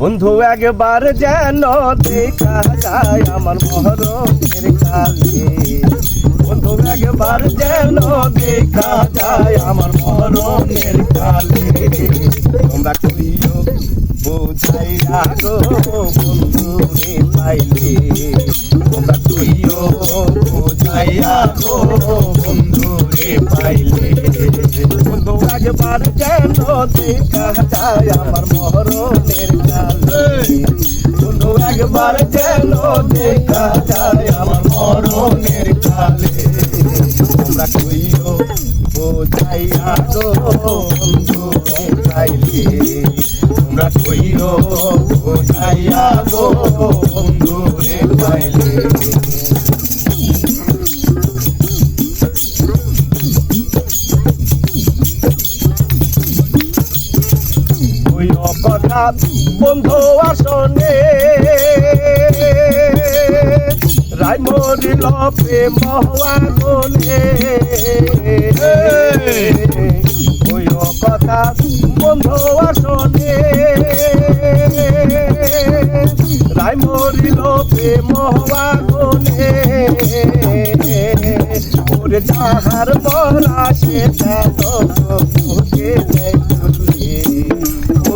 বন্ধু, একবার যেন দেখা যায় আমার মহরমের কালে। বন্ধু, একবার যেন দেখা যায় আমার মহরমের কালে। তোমরা কইও বোঝাইয়া গো বন্ধু রে পাইলে। তোমরা কইও বোঝাইয়া গো বন্ধু রে পাইলে। বন্ধু, একবার যেন দেখা যায় আমার বন্ধু একবার যেন দেখা যায় আমার মরণের কালে। তোমরা কইও বোঝাইয়া গো বন্ধু পাইলে তোমরা কইও বোঝাইয়া গো বন্ধু রে? পাইলে কথা, বন্ধু আসনে রাই মরিল প্রেম গনে ওই কথা, বন্ধু আসনে রাই মরিল প্রেম গনে ওরে যাহার মরা সে তো নেই।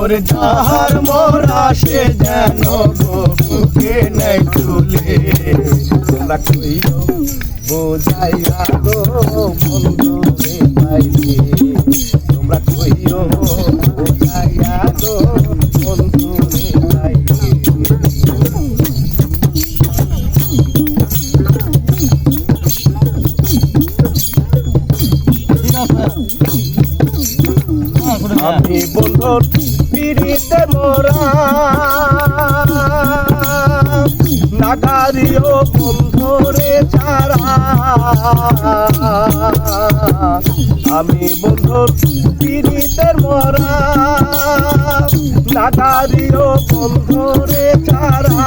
ওরে যাহার মোরা সে যেন বুকে নেই তুলে। তোমরা কইও বোঝাইয়া গো বন্ধু রে পাইলে। তোমরা কইও বোঝাইয়া গো বন্ধু রে পাইলে আমি বন্ধুর পিড়িতে মোরা। নাগারিও বন্ধুরে ছাড়া। আমি বন্ধুর পিড়িতের মোরা। নাগারিও বন্ধুরে ছাড়া।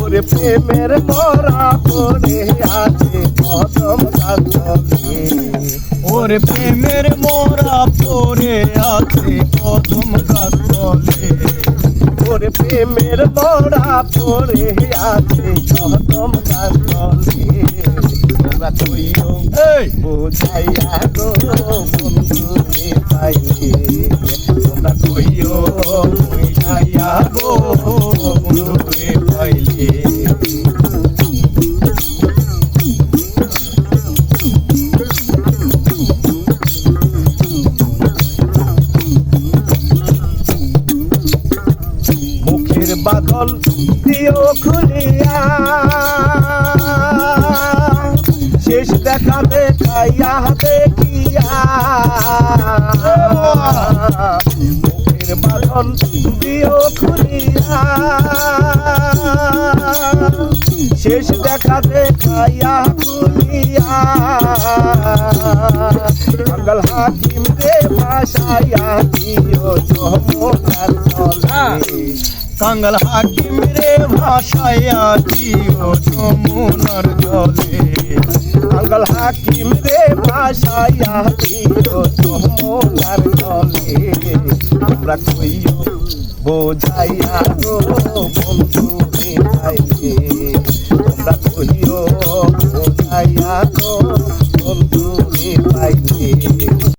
ওরে প্রেমের মোরা পড়ে আছে কদম গাছলে ওরে প্রেমের মোরা পরে আছে প্রথম গাছলে ওরে প্রেমের বড়া পড়ে আছে কদম গাছলে তোমরা কইও বোঝাইয়া গো বন্ধু রে পাইলে তোমরা কইও বোঝাইয়া গো বন্ধু দিও খুলিয়া, শেষ দেখা দেখাইয়া দেখিয়া। মুখের বাদল দিও খুলিয়া, শেষ দেখা দেখাইয়া খুলিয়া। মঙ্গল হাকিম রে ভাষাইয়া দিও চমকার তলে। কাঙ্গাল হাকিম রে ভাষায়া দিও যমুনার জলে। মঙ্গল হাকিম রে ভাষাইয়া দিও যমুনার জলে। আমরা কইও, বোঝাইয়া গো বন্ধু।